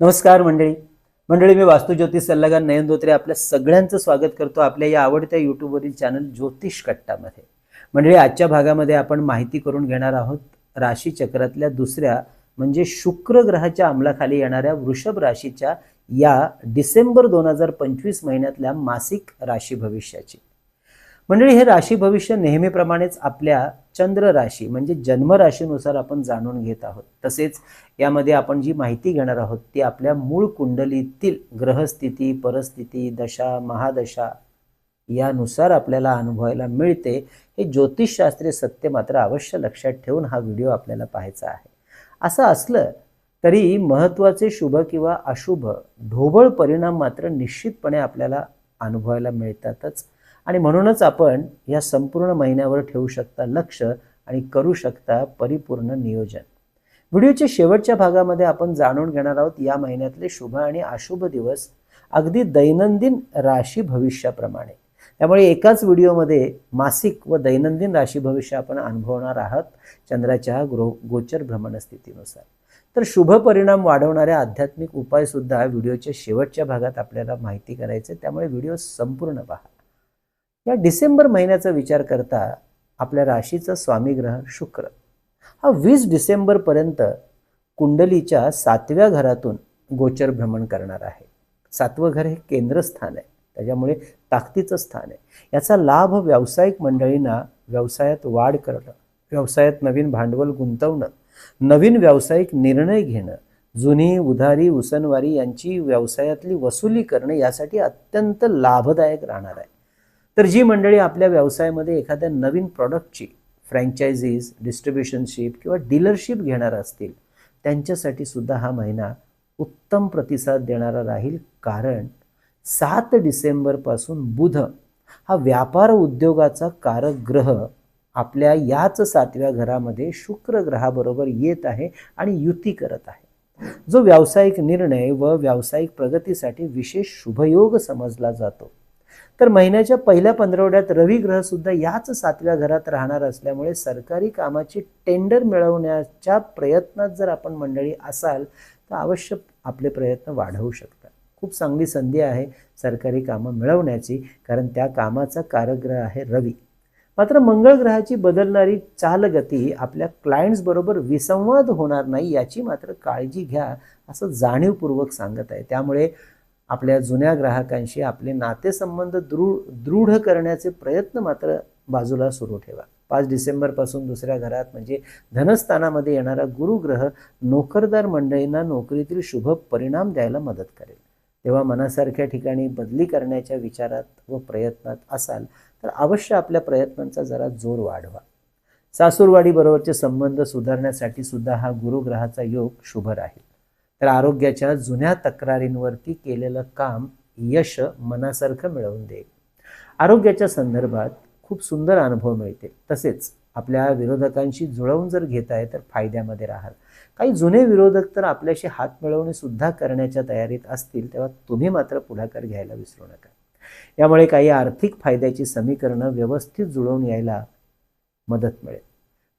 नमस्कार मंडळी. मंडळी मी वास्तू ज्योतिष सल्लागार नयन धोत्रे आपल्या सगळ्यांचं स्वागत करतो आपल्या या आवडत्या यूट्यूबवरील चॅनल ज्योतिष कट्टामध्ये. मंडळी आजच्या भागामध्ये आपण माहिती करून घेणार आहोत राशी चक्रातल्या दुसऱ्या म्हणजे शुक्र ग्रहाच्या अंमलाखाली येणाऱ्या वृषभ राशीच्या या डिसेंबर दोन हजार पंचवीस महिन्यातल्या मासिक राशी भविष्याची. मंडळी हे राशी भविष्य नेहमीप्रमाणेच आपल्या चंद्र राशी म्हणजे जन्म राशीनुसार आपण जाणून घेत आहोत. तसेच यामध्ये आपण जी माहिती घेणार आहोत ती आपल्या मूळ कुंडलीतील ग्रहस्थिती परिस्थिती दशा महादशा यानुसार आपल्याला अनुभवायला मिळते. हे ज्योतिषशास्त्रीय सत्य मात्र अवश्य लक्षात ठेवून हा व्हिडिओ आपल्याला पाहायचा आहे. असं असलं तरी महत्त्वाचे शुभ किंवा अशुभ ढोबळ परिणाम मात्र निश्चितपणे आपल्याला अनुभवायला मिळतातच. आणि म्हणूनच आपण या संपूर्ण महिन्यावर ठेवू शकता लक्ष आणि करू शकता परिपूर्ण नियोजन. व्हिडिओच्या शेवटच्या भागामध्ये आपण जाणून घेणार आहोत या महिन्यातले शुभ आणि अशुभ दिवस अगदी दैनंदिन राशी भविष्याप्रमाणे. त्यामुळे एकाच व्हिडिओमध्ये मासिक व दैनंदिन राशी भविष्य आपण अनुभवणार आहात चंद्राच्या ग्रो गोचर भ्रमण स्थितीनुसार. तर शुभ परिणाम वाढवणाऱ्या आध्यात्मिक उपायसुद्धा व्हिडिओच्या शेवटच्या भागात आपल्याला माहिती करायचे त्यामुळे व्हिडिओ संपूर्ण पहा. या डिसेंबर महिन्याचा विचार करता आपल्या राशीचा स्वामी ग्रह शुक्र. हा वीस डिसेंबरपर्यंत कुंडलीच्या सातव्या घरातून गोचर भ्रमण करणार आहे. सातवं घर हे केंद्रस्थान आहे. त्याच्यामुळे ताकदीचं स्थान आहे. याचा लाभ व्यावसायिक मंडळींना व्यवसायात वाढ करणं व्यवसायात नवीन भांडवल गुंतवणं नवीन व्यावसायिक निर्णय घेणं जुनी उधारी उसनवारी यांची व्यवसायातली वसुली करणं यासाठी अत्यंत लाभदायक राहणार आहे. तर जी मंडळी आपल्या व्यवसायामध्ये एखाद्या नवीन प्रॉडक्टची फ्रँचायझीज डिस्ट्रीब्युशनशिप किंवा डीलरशिप घेणार असतील त्यांच्यासाठी सुद्धा हा महिना उत्तम प्रतिसाद देणारा राहील. कारण सात डिसेंबरपासून बुध हा व्यापार उद्योगाचा कारक ग्रह आपल्या याच सातव्या घरामध्ये शुक्र ग्रहाबरोबर येत आहे आणि युती करत आहे. जो व्यावसायिक निर्णय व व्यावसायिक प्रगतीसाठी विशेष शुभयोग समजला जातो. तर महिन्याच्या पहिल्या पंधरवड्यात रवी सुद्धा याच सातव्या घरात राहणार असल्यामुळे सरकारी कामाची टेंडर मिळवण्याच्या प्रयत्नात जर आपण मंडळी असाल तर अवश्य आपले प्रयत्न वाढवू शकतात खूप चांगली संधी आहे सरकारी कामं मिळवण्याची कारण त्या कामाचा कारग्रह आहे रवी. मात्र मंगळ ग्रहाची बदलणारी चालगती आपल्या क्लायंट्सबरोबर विसंवाद होणार नाही याची मात्र काळजी घ्या असं जाणीवपूर्वक सांगत आहे. त्यामुळे आपल्या जुन्या ग्राहकांशी आपले नातेसंबंध दृढ दृढ करण्याचे प्रयत्न मात्र बाजूला सुरू ठेवा. पाच डिसेंबरपासून दुसऱ्या घरात म्हणजे धनस्थानामध्ये येणारा गुरुग्रह नोकरदार मंडळींना नोकरीतील शुभ परिणाम द्यायला मदत करेल. तेव्हा मनासारख्या ठिकाणी बदली करण्याच्या विचारात व प्रयत्नात असाल तर अवश्य आपल्या प्रयत्नांचा जरा जोर वाढवा. सासूरवाडीबरोबरचे संबंध सुधारण्यासाठी सुद्धा हा गुरुग्रहाचा योग शुभ राहील. तर आरोग्याच्या जुन्या तक्रारींवरती केलेलं काम यश मनासारखं मिळवून देईल. आरोग्याच्या संदर्भात खूप सुंदर अनुभव मिळते. तसेच आपल्या विरोधकांशी जुळवून जर घेत आहे तर फायद्यामध्ये राहाल. काही जुने विरोधक तर आपल्याशी हात मिळवणे सुद्धा करण्याच्या तयारीत असतील तेव्हा तुम्ही मात्र पुढाकार घ्यायला विसरू नका. यामुळे काही आर्थिक फायद्याची समीकरणं व्यवस्थित जुळवून यायला मदत मिळेल.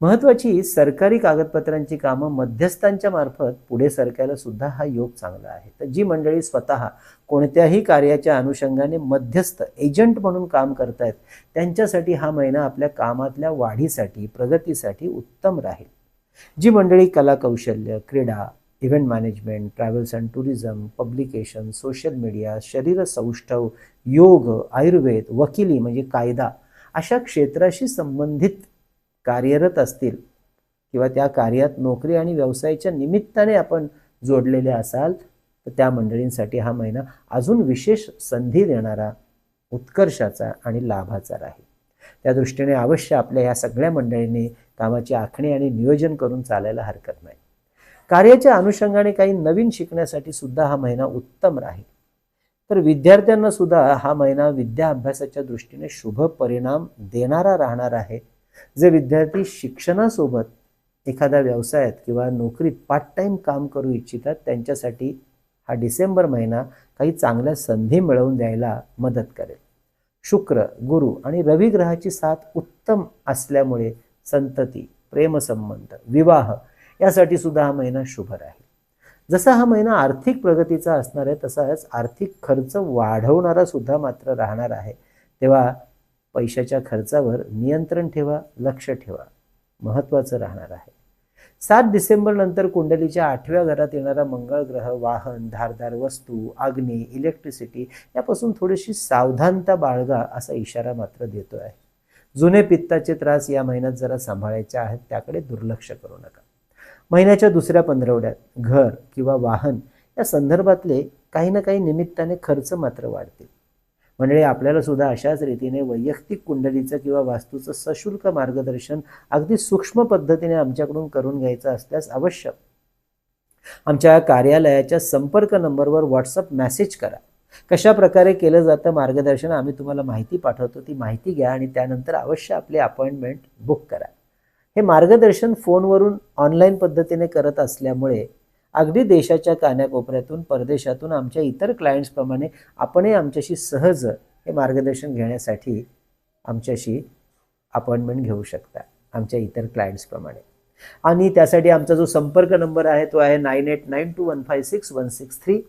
महत्त्वाची सरकारी कागदपत्रांची कामं मध्यस्थांच्या मार्फत पुढे सरकायला सुद्धा हा योग चांगला आहे. तर जी मंडळी स्वतः कोणत्याही कार्याच्या अनुषंगाने मध्यस्थ एजंट म्हणून काम करतायत त्यांच्यासाठी हा महिना आपल्या कामातल्या वाढीसाठी प्रगतीसाठी उत्तम राहील. जी मंडळी कला कौशल्य क्रीडा event management travels and tourism publication social media शरीर सौष्ठव योग आयुर्वेद वकिली म्हणजे कायदा अशा क्षेत्राशी संबंधित कार्यरत असतील किंवा त्या कार्यात नोकरी आणि व्यवसायाच्या निमित्ताने आपण जोडलेले असाल तर त्या मंडळींसाठी हा महिना अजून विशेष संधी देणारा उत्कर्षाचा आणि लाभाचा राहील. त्या दृष्टीने अवश्य आपल्या ह्या सगळ्या मंडळींनी कामाची आखणी आणि नियोजन करून चालायला हरकत नाही. कार्याच्या अनुषंगाने काही नवीन शिकण्यासाठी सुद्धा हा महिना उत्तम राहील. तर विद्यार्थ्यांना सुद्धा हा महिना विद्या अभ्यासाच्या दृष्टीने शुभ परिणाम देणारा राहणार आहे. जे विद्यार्थी शिक्षणासोबत एखाद्या व्यवसायात किंवा नोकरीत पार्ट टाईम काम करू इच्छितात त्यांच्यासाठी हा डिसेंबर महिना काही चांगल्या संधी मिळवून द्यायला मदत करेल. शुक्र गुरु आणि रवी ग्रहाची साथ उत्तम असल्यामुळे संतती प्रेमसंबंध विवाह यासाठी सुद्धा हा महिना शुभ राहील. जसा हा महिना आर्थिक प्रगतीचा असणार आहे तसाच आर्थिक खर्च वाढवणारा सुद्धा मात्र राहणार आहे. तेव्हा पैशाच्या खर्चावर नियंत्रण ठेवा लक्ष ठेवा. महत्त्वाचं राहणार आहे. सात डिसेंबर नंतर कुंडलीच्या आठव्या घरात येणारा मंगळ ग्रह वाहन धारदार वस्तू अग्नी इलेक्ट्रिसिटी यापासून थोडीशी सावधानता बाळगा असा इशारा मात्र देतो आहे जुने पित्ताचे त्रास या महिन्यात जरा सांभाळायचे आहेत त्याकडे दुर्लक्ष करू नका. महिन्याच्या दुसऱ्या पंधरवड्यात घर किंवा वाहन या संदर्भातले काही ना काही निमित्ताने खर्च मात्र वाढतील. म्हणजे आपल्याला सुद्धा अशाच रीतीने वैयक्तिक कुंडलीचं किंवा वास्तूचं सशुल्क मार्गदर्शन अगदी सूक्ष्म पद्धतीने आमच्याकडून करून घ्यायचं असल्यास अवश्य. आमच्या कार्यालयाच्या संपर्क नंबरवर व्हॉट्सअप मेसेज करा. कशा प्रकारे केलं जातं मार्गदर्शन आम्ही तुम्हाला माहिती पाठवतो ती माहिती घ्या आणि त्यानंतर अवश्य आपली अपॉइंटमेंट बुक करा. हे मार्गदर्शन फोनवरून ऑनलाईन पद्धतीने करत असल्यामुळे अगदी देशाच्या कान्याकोपऱ्यातून परदेशातून आमच्या इतर क्लायंट्सप्रमाणे आपणही आमच्याशी सहज हे मार्गदर्शन घेण्यासाठी आमच्याशी अपॉइंटमेंट घेऊ शकता आमच्या इतर क्लायंट्सप्रमाणे आणि त्यासाठी आमचा जो संपर्क नंबर आहे तो आहे nine eight nine two one five six one six three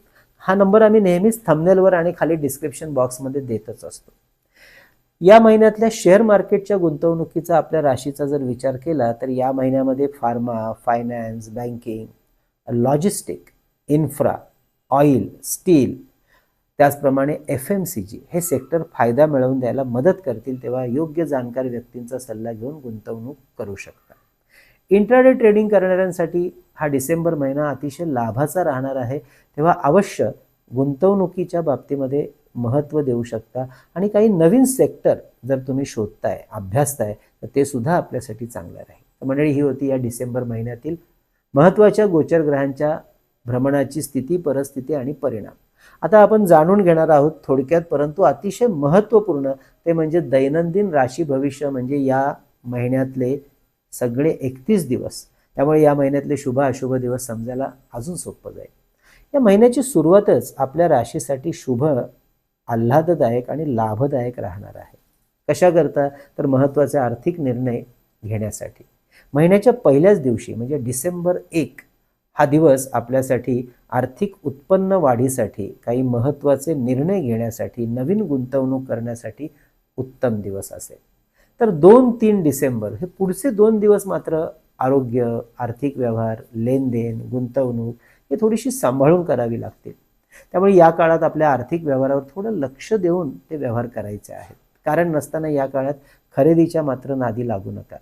हा नंबर आम्ही नेहमीच थंबनेलवर आणि खाली डिस्क्रिप्शन बॉक्समध्ये देतच असतो. या महिन्यातल्या शेअर मार्केटच्या गुंतवणुकीचा आपल्या राशीचा जर विचार केला तर या महिन्यामध्ये pharma finance banking logistic infra oil steel त्याचप्रमाणे एफ एम सी जी हे सेक्टर फायदा मिळवून द्यायला मदत करतील तेव्हा योग्य जाणकार व्यक्तींचा सल्ला घेऊन गुंतवणूक करू शकता इंट्राडे ट्रेडिंग करणाऱ्यांसाठी हा डिसेंबर महिना अतिशय लाभाचा राहणार आहे तेव्हा अवश्य गुंतवणुकीच्या बाबतीमध्ये महत्त्व देऊ शकता. आणि काही नवीन सेक्टर जर तुम्ही शोधताय अभ्यासताय तर ते सुद्धा आपल्यासाठी चांगलं राहील. तर मंडळी ही होती या डिसेंबर महिन्यातील महत्त्वाच्या गोचर ग्रहांच्या भ्रमणाची स्थिती परिस्थिती आणि परिणाम. आता आपण जाणून घेणार आहोत थोडक्यात परंतु अतिशय महत्त्वपूर्ण ते म्हणजे दैनंदिन राशी भविष्य म्हणजे या महिन्यातले सगळे एकतीस दिवस. त्यामुळे या महिन्यातले शुभ अशुभ दिवस समजायला अजून सोपं जाईल. या महिन्याची सुरुवातच आपल्या राशीसाठी शुभ आल्हाददायक आणि लाभदायक राहणार आहे. कशाकरता? तर महत्त्वाचे आर्थिक निर्णय घेण्यासाठी. महिन्याच्या पहिल्याच दिवशी म्हणजे डिसेंबर एक हा दिवस आपल्यासाठी आर्थिक उत्पन्न वाढीसाठी काही महत्त्वाचे निर्णय घेण्यासाठी नवीन गुंतवणूक करण्यासाठी उत्तम दिवस असेल. तर दोन तीन डिसेंबर हे पुढचे दोन दिवस मात्र आरोग्य आर्थिक व्यवहार लेनदेन गुंतवणूक हे थोडीशी सांभाळून करावी लागतील. त्यामुळे या काळात आपल्या आर्थिक व्यवहारावर थोडं लक्ष देऊन ते व्यवहार करायचे आहेत. कारण नसताना या काळात खरेदीच्या मात्र नादी लागू नका.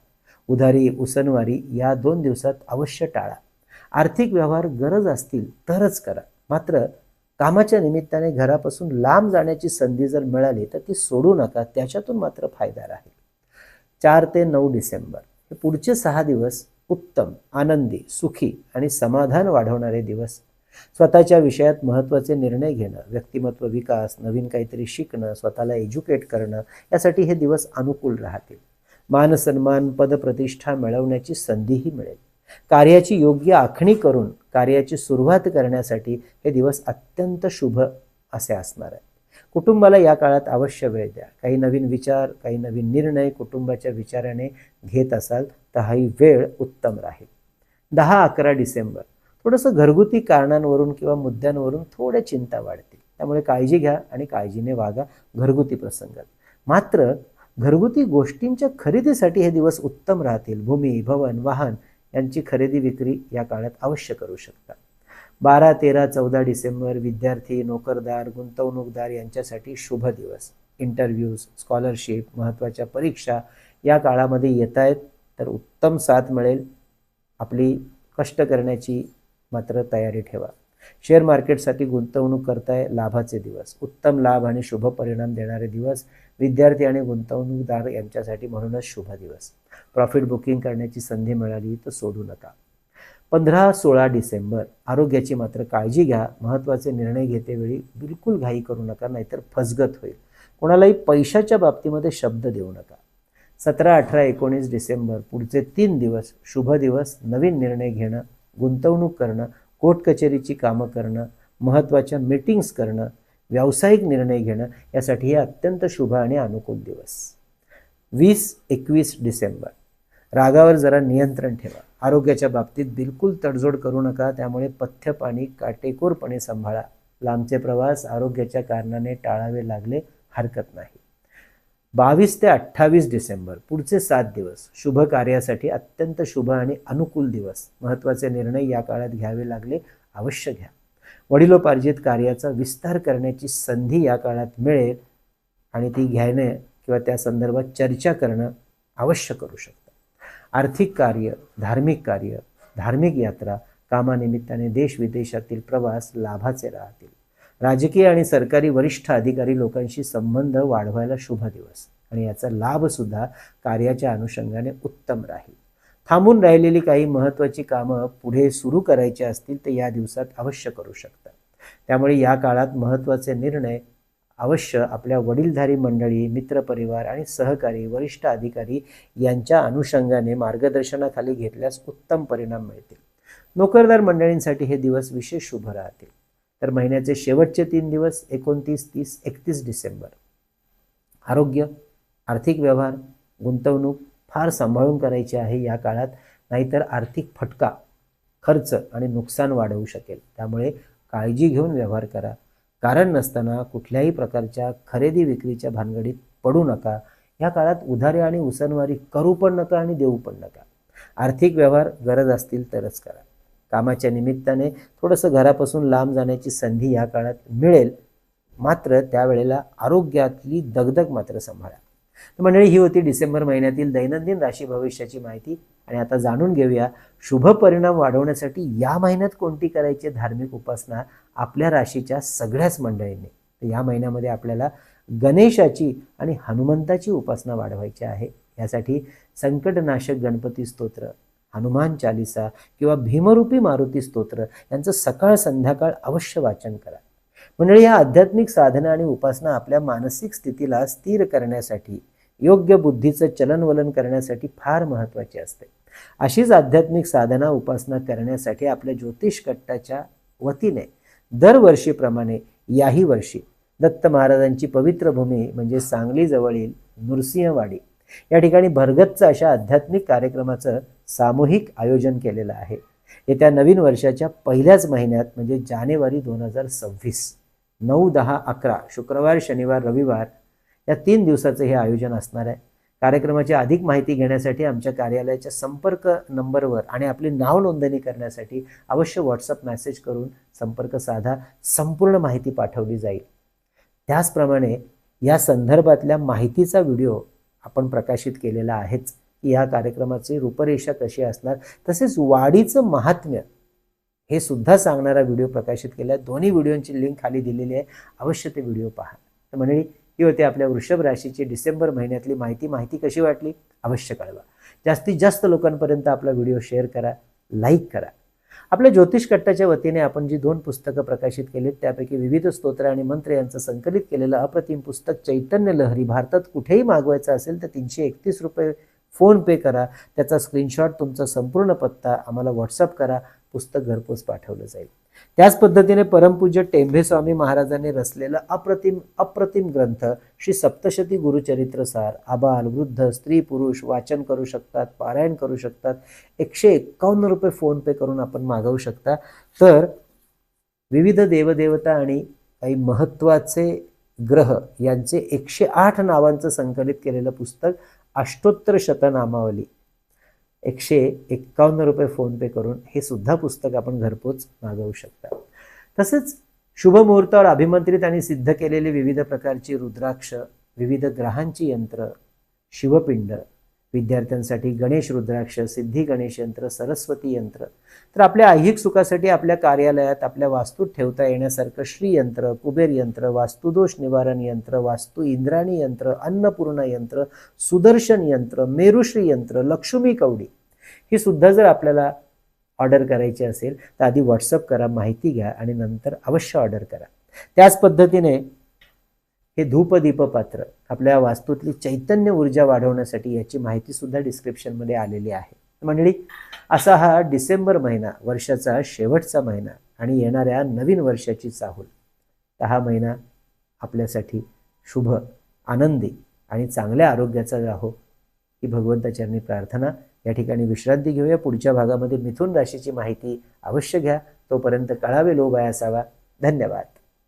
उधारी उसनवारी या दोन दिवसात अवश्य टाळा. आर्थिक व्यवहार गरज असतील तरच करा. मात्र कामाच्या निमित्ताने घरापासून लांब जाण्याची संधी जर मिळाली तर ती सोडू नका त्याच्यातून मात्र फायदा राहील. चार ते नऊ डिसेंबर. हे पुढचे सहा दिवस उत्तम आनंदी सुखी आणि समाधान वाढवणारे दिवस. स्वतःच्या विषयात महत्त्वाचे निर्णय घेणं व्यक्तिमत्व विकास नवीन काहीतरी शिकणं स्वतःला एज्युकेट करणं यासाठी हे दिवस अनुकूल राहतील. मानसन्मान पदप्रतिष्ठा मिळवण्याची संधीही मिळेल. कार्याची योग्य आखणी करून कार्याची सुरुवात करण्यासाठी हे दिवस अत्यंत शुभ असे असणार आहे कुटुंबाला या काळात अवश्य वेळ द्या. काही नवीन विचार काही नवीन निर्णय कुटुंबाच्या विचाराने घेत असाल तर हाही वेळ उत्तम राहील. दहा अकरा डिसेंबर. थोडंसं घरगुती कारणांवरून किंवा मुद्द्यांवरून थोड्या चिंता वाढतील. त्यामुळे काळजी घ्या आणि काळजीने वागा घरगुती प्रसंगात. मात्र घरगुती गोष्टींच्या खरेदीसाठी हे दिवस उत्तम राहतील. भूमी भवन वाहन यांची खरेदी विक्री या काळात अवश्य करू शकता. बारा तेरा चौदा डिसेंबर विद्यार्थी नोकरदार गुंतवणूकदार यांच्यासाठी शुभ दिवस. इंटरव्ह्यूज स्कॉलरशिप महत्त्वाच्या परीक्षा या काळामध्ये येत आहेत तर उत्तम साथ मिळेल. आपली कष्ट करण्याची मात्र तयारी ठेवा. शेअर मार्केटसाठी गुंतवणूक करताय लाभाचे दिवस. उत्तम लाभ आणि शुभ परिणाम देणारे दिवस विद्यार्थी आणि गुंतवणूकदार यांच्यासाठी म्हणूनच शुभ दिवस. प्रॉफिट बुकिंग करण्याची संधी मिळाली तर सोडू नका. पंधरा सोळा डिसेंबर आरोग्याची मात्र काळजी घ्या. महत्त्वाचे निर्णय घेतेवेळी बिलकुल घाई करू नका नाहीतर फसगत होईल. कोणालाही पैशाच्या बाबतीमध्ये शब्द देऊ नका. सतरा अठरा एकोणीस डिसेंबर पुढचे तीन दिवस शुभ दिवस. नवीन निर्णय घेणं गुंतवणूक करणं कोर्ट कचेरीची कामं करणं महत्त्वाच्या मीटिंग्स करणं व्यावसायिक निर्णय घेणं यासाठी हे अत्यंत शुभ आणि अनुकूल दिवस. वीस एकवीस डिसेंबर. रागावर जरा नियंत्रण ठेवा. आरोग्याच्या बाबतीत बिलकुल तडजोड करू नका त्यामुळे पथ्य पाणी काटेकोरपणे सांभाळा. लांबचे प्रवास आरोग्याच्या कारणाने टाळावे लागले हरकत नाही. बावीस ते अठ्ठावीस डिसेंबर पुढचे सात दिवस. शुभ कार्यासाठी अत्यंत शुभ आणि अनुकूल दिवस. महत्त्वाचे निर्णय या काळात घ्यावे लागले अवश्य घ्या. वडिलोपार्जित कार्याचा विस्तार करण्याची संधी या काळात मिळेल आणि ती घ्यायने किंवा त्या संदर्भात चर्चा करणं अवश्य करू शकता. आर्थिक कार्य धार्मिक कार्य धार्मिक यात्रा कामानिमित्ताने देश विदेशातील प्रवास लाभाचे राहतील. राजकीय आणि सरकारी वरिष्ठ अधिकारी लोकांशी संबंध वाढवायला शुभ दिवस आणि याचा लाभसुद्धा कार्याच्या अनुषंगाने उत्तम राहील. थांबून राहिलेली काही महत्त्वाची कामं पुढे सुरू करायची असतील तर या दिवसात अवश्य करू शकता. त्यामुळे या काळात महत्त्वाचे निर्णय अवश्य आपल्या वडीलधारी मंडळी मित्रपरिवार आणि सहकारी वरिष्ठ अधिकारी यांच्या अनुषंगाने मार्गदर्शनाखाली घेतल्यास उत्तम परिणाम मिळतील. नोकरदार मंडळींसाठी हे दिवस विशेष शुभ राहतील. तर महिन्याचे शेवटचे तीन दिवस एकोणतीस तीस एकतीस डिसेंबर. आरोग्य आर्थिक व्यवहार गुंतवणूक फार सांभाळून करायची आहे या काळात नाहीतर आर्थिक फटका खर्च आणि नुकसान वाढवू शकेल. त्यामुळे काळजी घेऊन व्यवहार करा. कारण नसताना कुठल्याही प्रकारच्या खरेदी विक्रीच्या भानगडीत पडू नका. या काळात उधारे आणि उसनवारी करू पण नका आणि देऊ पण नका. आर्थिक व्यवहार गरज असतील तरच करा. कामाच्या निमित्ताने थोडंसं घरापासून लांब जाण्याची संधी या काळात मिळेल. मात्र त्यावेळेला आरोग्यातली दगदग मात्र सांभाळा. तर मंडळी ही होती डिसेंबर महिन्यातील दैनंदिन राशी भविष्याची माहिती. आणि आता जाणून घेऊया शुभ परिणाम वाढवण्यासाठी या महिन्यात कोणती करायची धार्मिक उपासना आपल्या राशीच्या सगळ्याच मंडळींनी? तर या महिन्यामध्ये आपल्याला गणेशाची आणि हनुमंताची उपासना वाढवायची आहे. यासाठी संकटनाशक गणपती स्तोत्र हनुमान चालिसा किंवा भीमरूपी मारुती स्तोत्र यांचं सकाळ संध्याकाळ अवश्य वाचन करा. मंडळी या आध्यात्मिक साधना आणि उपासना आपल्या मानसिक स्थितीला स्थिर करण्यासाठी योग्य बुद्धीचं चलनवलन करण्यासाठी फार महत्त्वाची असते. अशीच आध्यात्मिक साधना उपासना करण्यासाठी आपल्या ज्योतिष कट्टाच्या वतीने दरवर्षीप्रमाणे याही वर्षी दत्त महाराजांची पवित्र भूमी म्हणजे सांगलीजवळील नृसिंहवाडी या ठिकाणी भरगतचं अशा आध्यात्मिक कार्यक्रमाचं सामूहिक आयोजन केलेलं आहे. येत्या नवीन वर्षाच्या पहिल्याच महिन्यात म्हणजे जानेवारी दोन हजार सव्वीस नऊ दहा अकरा शुक्रवार शनिवार रविवार या तीन दिवसाचं हे आयोजन असणार आहे. कार्यक्रमाची अधिक माहिती घेण्यासाठी आमच्या कार्यालयाच्या संपर्क नंबरवर आणि आपली नाव नोंदणी करण्यासाठी अवश्य व्हॉट्सअप मेसेज करून संपर्क साधा. संपूर्ण माहिती पाठवली जाईल. त्याचप्रमाणे या संदर्भातल्या माहितीचा व्हिडिओ आपण प्रकाशित केलेला आहेच की या कार्यक्रमाची रूपरेषा कशी असणार तसेच वाढीचं महात्म्य हे सुद्धा सांगणारा व्हिडिओ प्रकाशित केला. आहे दोन्ही व्हिडिओची लिंक खाली दिलेली आहे. अवश्य ते व्हिडिओ पहा. तर मंडळी ही होती आपल्या वृषभ राशीची डिसेंबर महिन्यातली माहिती. माहिती कशी वाटली? अवश्य कळवा. जास्तीत जास्त लोकांपर्यंत आपला व्हिडिओ शेअर करा लाईक करा. आपल्या ज्योतिष कट्टाच्या वतीने आपण जी दोन पुस्तकं प्रकाशित केलीत त्यापैकी विविध स्तोत्र आणि मंत्र यांचं संकलित केलेलं अप्रतिम पुस्तक चैतन्य लहरी भारतात कुठेही मागवायचं असेल तर तीनशे एकतीस रुपये फोन पे करा. त्याचा स्क्रीनशॉट तुमचा संपूर्ण पत्ता आम्हाला व्हॉट्सअप करा. पुस्तक घरपोच पाठवलं जाईल. त्याच पद्धतीने परमपूज्य टेंभे स्वामी महाराजांनी रचलेला अप्रतिम अप्रतिम ग्रंथ श्री सप्तशती गुरुचरित्रसार आबाल वृद्ध स्त्री पुरुष वाचन करू शकतात पारायण करू शकतात एकशे एक्कावन्न रुपये फोन पे करून आपण मागवू शकता. तर विविध देवदेवता आणि काही महत्त्वाचे ग्रह यांचे एकशे आठ नावांचं संकलित केलेलं पुस्तक अष्टोत्तर शतनामावली. एकशे एक्कावन्न रुपये फोनपे करून हे सुद्धा पुस्तक आपण घरपोच मागवू शकता. तसेच शुभ मुहूर्तावर अभिमंत्रित आणि सिद्ध केलेली विविध प्रकारची रुद्राक्ष विविध ग्रहांची यंत्र शिवपिंड विद्यार्थ्यांसाठी गणेश रुद्राक्ष सिद्धी गणेश यंत्र सरस्वती यंत्र. तर आपल्या ऐहिक सुखासाठी आपल्या कार्यालयात आपल्या वास्तूत ठेवता येण्यासारखं श्री यंत्र कुबेर यंत्र वास्तुदोष निवारण यंत्र वास्तू इंद्राणी यंत्र अन्नपूर्ण यंत्र सुदर्शन यंत्र मेरुश्री यंत्र लक्ष्मी कवडी. ही सुद्धा जर आपल्याला ऑर्डर करायची असेल तर आधी व्हॉट्सअप करा माहिती घ्या आणि नंतर अवश्य ऑर्डर करा. त्याच पद्धतीने हे धूपदीप पात्र आपल्या वास्तूतली चैतन्य ऊर्जा वाढवण्यासाठी याची माहिती सुद्धा डिस्क्रिप्शनमध्ये आलेली आहे. मंडळी असा हा डिसेंबर महिना वर्षाचा शेवटचा महिना आणि येणाऱ्या नवीन वर्षाची चाहूल. तर हा महिना आपल्यासाठी शुभ आनंदी आणि चांगल्या आरोग्याचा राहो ही भगवंताचरणी प्रार्थना या ठिकाणी विश्रांती घेऊया. पुढच्या भागामध्ये मिथुन राशीची माहिती अवश्य घ्या. तोपर्यंत कळावे लोभ आहे असावा धन्यवाद.